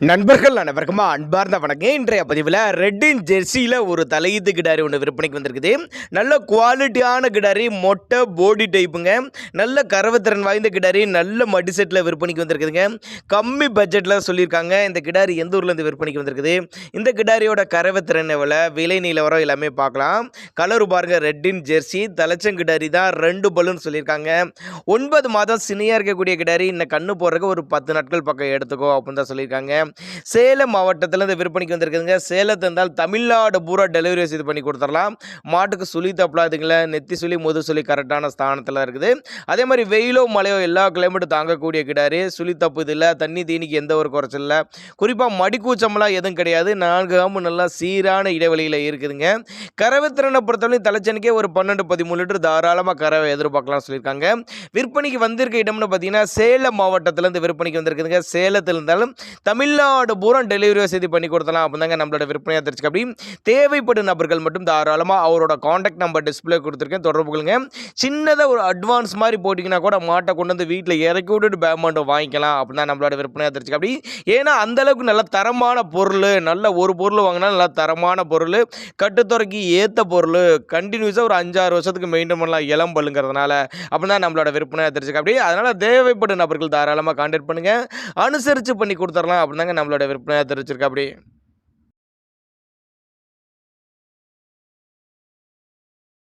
நண்பர்கள் அனைவருக்குமா அன்பார்ந்த வணக்கம் இன்றைய பதிவில் ரெட்டின் ஜெர்சியில் ஒரு தலையீத்து கிடாரி ஒன்று விற்பனைக்கு வந்திருக்குது. நல்ல குவாலிட்டியான கிடாரி மொட்டை போடி டைப்புங்க நல்ல கரவத்திறன் வாய்ந்த கிடாரி நல்ல மடி செட்டில் விற்பனைக்கு வந்திருக்குதுங்க. கம்மி பட்ஜெட்டில் சொல்லியிருக்காங்க. இந்த கிடாரி எந்த ஊர்லேருந்து விற்பனைக்கு வந்திருக்குது? இந்த கிடாரியோட கரவத்திறன் எவ்வளோ? விலை நிலவரம் எல்லாமே பார்க்கலாம். கலர் பாருங்கள் ரெட்டின் ஜெர்சி. தலைச்சங்கிடாரி தான் ரெண்டு பலூன் சொல்லியிருக்காங்க. ஒன்பது மாதம் சினியாக இருக்கக்கூடிய கிடாரி இன்னும் கண்ணு போடுறதுக்கு ஒரு பத்து நாட்கள் பக்கம் எடுத்துக்கோ அப்படின்னு தான் சொல்லியிருக்காங்க. சேலம் மாவட்டத்தில் இந்த விற்பனைக்கு வந்திருக்குதுங்க. சேலத்தை இருந்தால் தமிழ்நாடு பூரா டெலிவரி வசதி பண்ணி கொடுத்துடலாம். மாட்டுக்கு சுழி தப்பலாதுங்கள நெத்தி சுழி முது சுழி கரெக்டான ஸ்தானத்தில் இருக்குது. அதே மாதிரி வெயிலோ மழையோ எல்லா கிளைமேட்டும் தாங்கக்கூடிய கிடாரு. சுழி தப்பு இல்லை தண்ணி தீனிக்கு எந்த ஒரு குறைச்சல் இல்லை. குறிப்பாக மடிக்கூச்சம்லாம் எதுவும் கிடையாது. நான்கு ஆம்பு நல்லா சீரான இடைவெளியில் இருக்குதுங்க. கறவைத்திறனை பொறுத்தவரை தலைச்சனுக்கே ஒரு பன்னெண்டு பதிமூணு லிட்டர் தாராளமாக கறவை எதிர்பார்க்கலாம் சொல்லியிருக்காங்க. விற்பனைக்கு வந்திருக்க இடம்னு பார்த்தீங்கன்னா சேலம் மாவட்டத்திலேருந்து விற்பனைக்கு வந்திருக்குதுங்க. சேலத்தில் இருந்தாலும் தமிழ் தமிழ்நாடு பூரா டெலிவரி வசதி பண்ணி கொடுத்தலாம். அப்படிதாங்க நம்மளோட விற்பனையாக தெரிஞ்சுக்க அப்படி தேவைப்படும் நபர்கள் மட்டும் தாராளமாக அவரோட காண்டாக்ட் நம்பர் டிஸ்பிளே கொடுத்துருக்கேன். தொடர்பு கொள்ளுங்க. சின்னதாக ஒரு அட்வான்ஸ் மாதிரி போட்டிங்கன்னா கூட மாட்டை கொண்டு வந்து வீட்டில் இறக்கி விட்டுட்டு பேமெண்ட்டை வாங்கிக்கலாம். அப்படின்னா நம்மளோட விற்பனையாக தெரிஞ்சுக்க அப்படி ஏன்னா அந்த அளவுக்கு நல்ல தரமான பொருள் நல்ல ஒரு பொருள் வாங்கினா நல்ல தரமான பொருள் கட்டுத்துறைக்கு ஏற்ற பொருள் கண்டினியூஸாக ஒரு அஞ்சாறு வருஷத்துக்கு மெயின்டைன் பண்ணலாம் இளம்பல்லுங்கிறதுனால அப்படின்னா நம்மளோட விற்பனையாக தெரிஞ்சுக்க அப்படி அதனால் தேவைப்படும் நபர்கள் தாராளமாக கான்டாக்ட் பண்ணுங்கள் அனுசரித்து பண்ணி கொடுத்துடலாம். தாங்க நம்மளோட விற்பனையாக தெரிவிச்சிருக்கா அப்படி